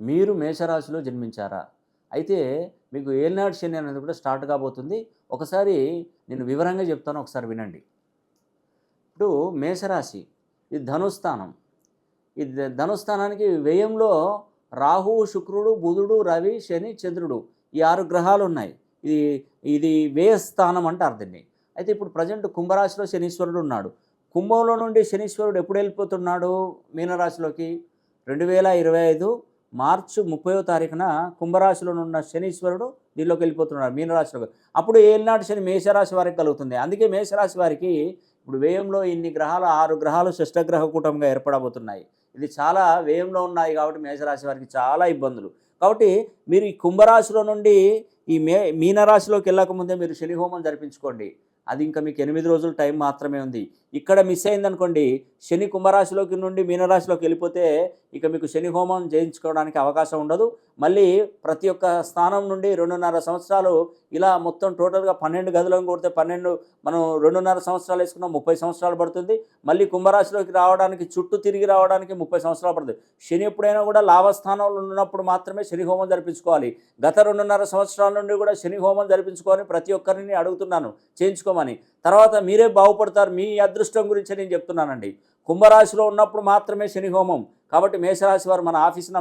మీరు మేషరాశిలో జన్మించారా? అయితే మీకు ఏలినాడు శని అనేది కూడా స్టార్ట్ కాబోతుంది. ఒకసారి నేను వివరంగా చెప్తాను ఒకసారి వినండి. ఇప్పుడు మేషరాశి ఇది ధనుస్థానం. ఇది ధనుస్థానానికి వ్యయంలో రాహువు శుక్రుడు బుధుడు రవి శని చంద్రుడు ఈ ఆరు గ్రహాలు ఉన్నాయి. ఇది ఇది వ్యయస్థానం అంటారు దీన్ని అయితే ఇప్పుడు ప్రజెంట్ కుంభరాశిలో శనీశ్వరుడు ఉన్నాడు. కుంభంలో నుండి శనీశ్వరుడు ఎప్పుడు వెళ్ళిపోతున్నాడు? మీనరాశిలోకి? రెండు వేల ఇరవై ఐదు మార్చి ముప్పయో తారీఖున కుంభరాశిలో ఉన్న శనీశ్వరుడు దీనిలోకి వెళ్ళిపోతున్నాడు మీనరాశిలో అప్పుడు ఏలినాటి శని మేషరాశి వారికి కలుగుతుంది. అందుకే మేషరాశి వారికి ఇప్పుడు వ్యయంలో ఇన్ని గ్రహాలు ఆరు గ్రహాలు షష్టగ్రహ కూటంగా ఏర్పడబోతున్నాయి. ఇది చాలా వ్యయంలో ఉన్నాయి కాబట్టి మేషరాశి వారికి చాలా ఇబ్బందులు. కాబట్టి మీరు ఈ కుంభరాశిలో నుండి ఈ మే మీనరాశిలోకి వెళ్ళకముందే మీరు శని హోమం జరిపించుకోండి. అది ఇంకా మీకు ఎనిమిది రోజులు టైం మాత్రమే ఉంది. ఇక్కడ మిస్ అయిందనుకోండి శని కుంభరాశిలోకి నుండి మీనరాశిలోకి వెళ్ళిపోతే ఇక మీకు శని హోమం చేయించుకోవడానికి అవకాశం ఉండదు. మళ్ళీ ప్రతి ఒక్క స్థానం నుండి రెండున్నర సంవత్సరాలు ఇలా మొత్తం టోటల్గా పన్నెండు గదులను కొడితే పన్నెండు మనం రెండున్నర సంవత్సరాలు వేసుకున్నాం ముప్పై సంవత్సరాలు పడుతుంది. మళ్ళీ కుంభరాశిలోకి రావడానికి చుట్టూ తిరిగి రావడానికి ముప్పై సంవత్సరాలు పడుతుంది. శని ఎప్పుడైనా కూడా లాభస్థానంలో ఉన్నప్పుడు మాత్రమే శని హోమం జరిపించుకోవాలి. గత రెండున్నర సంవత్సరాల నుండి కూడా శని హోమం జరిపించుకోవాలని ప్రతి ఒక్కరిని అడుగుతున్నాను. చేయించుకోమని. తర్వాత మీరే బాగుపడతారు మీ అదృష్టం గురించి నేను చెప్తున్నానండి. కుంభరాశిలో ఉన్నప్పుడు మాత్రమే శని హోమం కాబట్టి మేషరాశి వారు మన ఆఫీస్ నంబర్